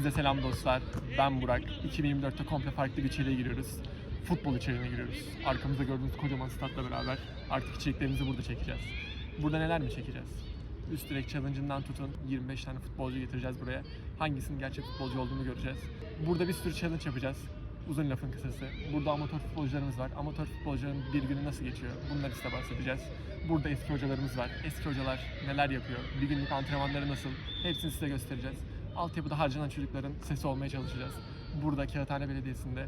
Size selam dostlar. Ben Burak. 2024'te komple farklı bir içeriğe giriyoruz. Futbol içeriğine giriyoruz. Arkamızda gördüğünüz kocaman statla beraber artık içeriklerimizi burada çekeceğiz. Burada neler mi çekeceğiz? Üst direk challenge'ından tutun 25 tane futbolcu getireceğiz buraya. Hangisinin gerçek futbolcu olduğunu göreceğiz. Burada bir sürü challenge yapacağız. Uzun lafın kısası. Burada amatör futbolcularımız var. Amatör futbolcuların bir günü nasıl geçiyor? Bunları size bahsedeceğiz. Burada eski hocalarımız var. Eski hocalar neler yapıyor? Bir günlük antrenmanları nasıl? Hepsini size göstereceğiz. Altyapıda harcanan çocukların sesi olmaya çalışacağız. Burada Kağıthane Belediyesi'nde.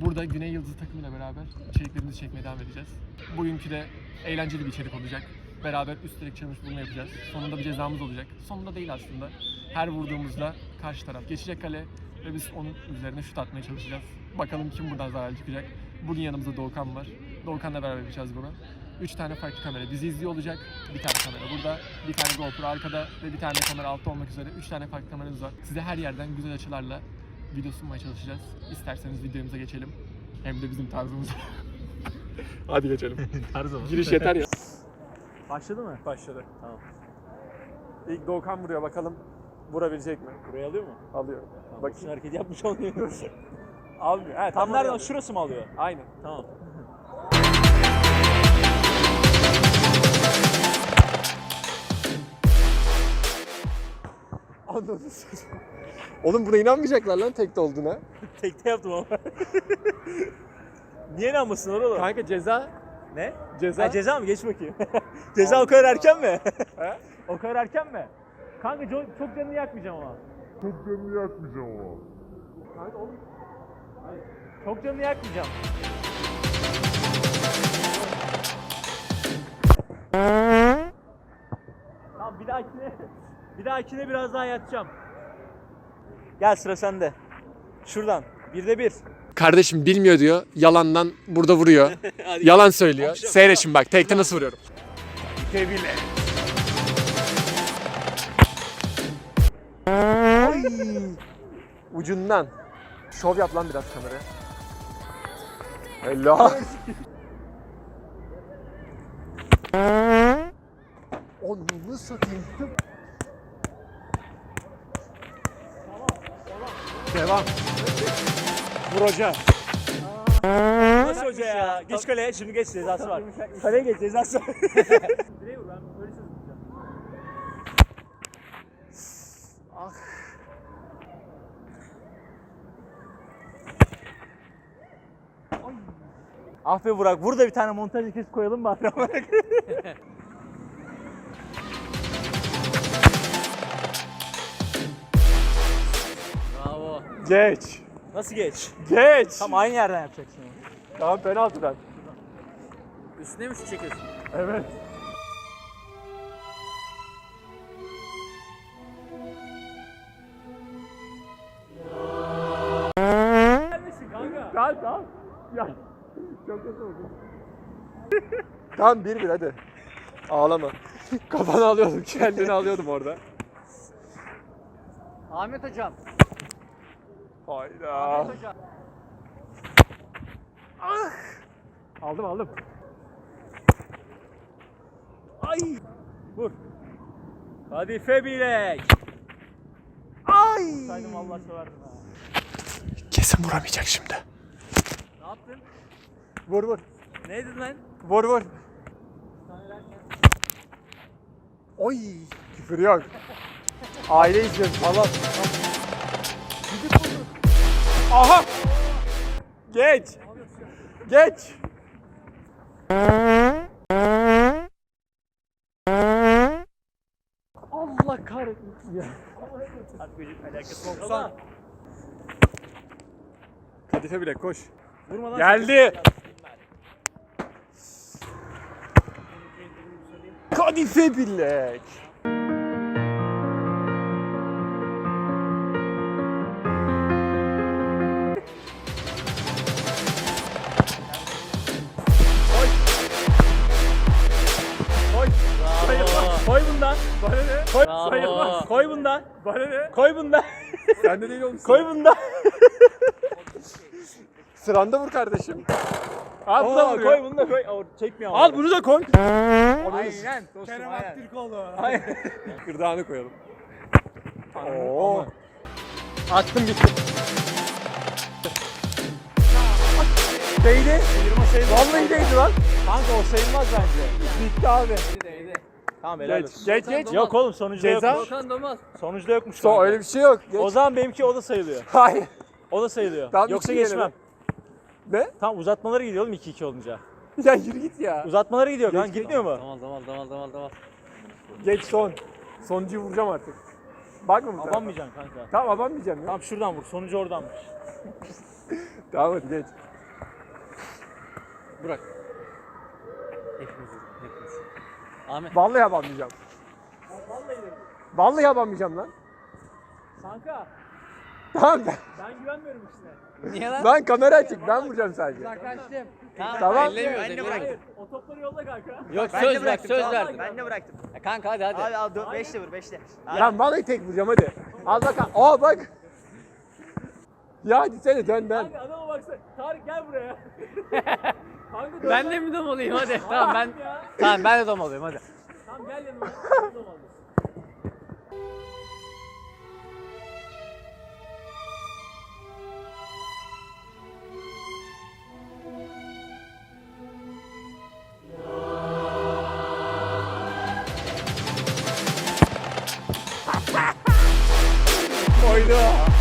Burada Güney Yıldızı takımıyla beraber içeriklerimizi çekmeye devam edeceğiz. Bugünkü de eğlenceli bir içerik olacak. Beraber üst direk challenge bunu yapacağız. Sonunda bir cezamız olacak. Sonunda değil aslında. Her vurduğumuzda karşı taraf geçecek kale ve biz onun üzerine şut atmaya çalışacağız. Bakalım kim buradan zarar çıkacak. Bugün yanımızda Doğukan var. Doğukan'la beraber yapacağız bunu. Üç tane farklı kamera bizi izliyor olacak. Bir tane kamera burada, bir tane GoPro arkada ve bir tane kamera altta olmak üzere üç tane farklı kameramız var. Size her yerden güzel açılarla video sunmaya çalışacağız. İsterseniz videomuza geçelim. Hem de bizim tarzımız. Hadi geçelim. Tarzı mı? Giriş yeter ya. Başladı mı? Başladı. Tamam. İlk Doğukan vuruyor bakalım vurabilecek mi? Buraya alıyor mu? Alıyor. Tamam. Bakayım. Hareket yapmış olmuyor. Almıyor. He, Tam nereden? alıyor. Şurası mı alıyor? Aynen. Tamam. Anladın Oğlum buna inanmayacaklar lan tekte olduğuna. Tekte yaptım ama. Niye inanmasın oğlum? Kanka ceza. Ne? Ceza. Ha, ceza mı? Geç bakayım. ceza o kadar erken mi? He? o kadar erken mi? Kanka çok, çok canını yakmayacağım ama. Çok canını yakmayacağım ama. Kanka oğlum. Çok canını yakmayacağım. Tamam bir dahakine bir dahakine biraz daha yatacağım. Gel sıra sende. Şuradan. Birde bir. Kardeşim bilmiyor diyor. Yalandan burada vuruyor. Yalan söylüyor. Seyret şimdi bak. Tekte nasıl vuruyorum. Tebile. Ucundan. Şov yap lan biraz kameraya. Helal. Onu satayım. Devam. Vur hoca. Nasıl hoca ya? Geç kaleye. Şimdi geç cezası var. Kaleye geç cezası var. Direğe vur ben öyle söz Ah. Ah be Burak, burada bir tane montaj kes koyalım bari Geç. Nasıl geç? Geç. Tam aynı yerden yapacaksın. Tamam penaltıdan. Üstüne mi şut çekiyorsun? Evet. Neredesin kanka? Tamam tamam. Ya. Çok kötü oldu. tamam bir bir hadi. Ağlama. Kafanı alıyordum, kendini alıyordum orada. Ahmet hocam. Hayda. hocam. Aldım aldım. Ay. Vur. Hadi Febilek. Ay. Saydım Allah severdim. Kesin vuramayacak şimdi. Ne yaptın? Vur vur. Ne dedin lan? Vur vur. Oy. Küfür yok. Aile izliyoruz. Allah. Gidip. Aha. Geç. Geç. Allah kahretsin ya. Kadife bile koş. Vurmadan Geldi. Kadife bilek. Koy. Bravo. Sayılmaz. Koy bundan. Bana ne? Koy bundan. Sende değil olmuş. Koy bundan. Sıranda vur kardeşim. Al bu da vuruyor. koy bunu da koy. Aa, Çekmiyor ama. Al bunu da koy. Aynen. Dostum, Kerem. Aktürkoğlu. Aynen. Gırdağını koyalım. Oo. Oo. Attım bitti. Değdi. Vallahi değdi lan. Kanka o sayılmaz bence. Bitti abi. Tamam helal Geç, olsun. geç, geç. Yok oğlum sonuçta Ceza? yokmuş. Volkan Domaz. Sonuçta yokmuş So, öyle bir şey yok. Geç. O zaman benimki o da sayılıyor. Hayır. O da sayılıyor. Tamam, Yoksa iki geçmem. Ne? Tamam uzatmalara gidiyor oğlum 2-2 olunca. Ya yürü git ya. Uzatmalara gidiyor kanka Geç, gitmiyor mu? Damal damal damal damal damal. Geç son. Sonuncuyu vuracağım artık. Bakma tarafa. Abanmayacaksın kanka. Tamam abanmayacağım ya. Tamam şuradan vur. Sonucu oradanmış. Tamam hadi geç. Burak. Hepimiz hepimiz. Ahmet. Vallahi abanmayacağım. Vallahi abanmayacağım lan. Kanka Tamam ben, ben güvenmiyorum ikisine. Niye lan? ben kamera açık. Ben vuracağım sadece. Tamam. Tamam. Ellemiyoruz, Ben de ellemiyoruz. Hayır o topları yolla kanka. Yok Ben söz bıraktım, söz verdim. Ben de bıraktım. Ya kanka hadi hadi. Abi al 5 de vur 5 de. Abi, Ya vallahi tek vuracağım hadi. Al bak. Aa bak. Ya hadi seni dön dön. Kanka adama baksana. Tarık gel buraya. kanka Ben de mi dom olayım hadi. tamam ben Ya. tamam ben de dom olayım hadi. Tamam gel yanıma. Dom aldı. Koydu.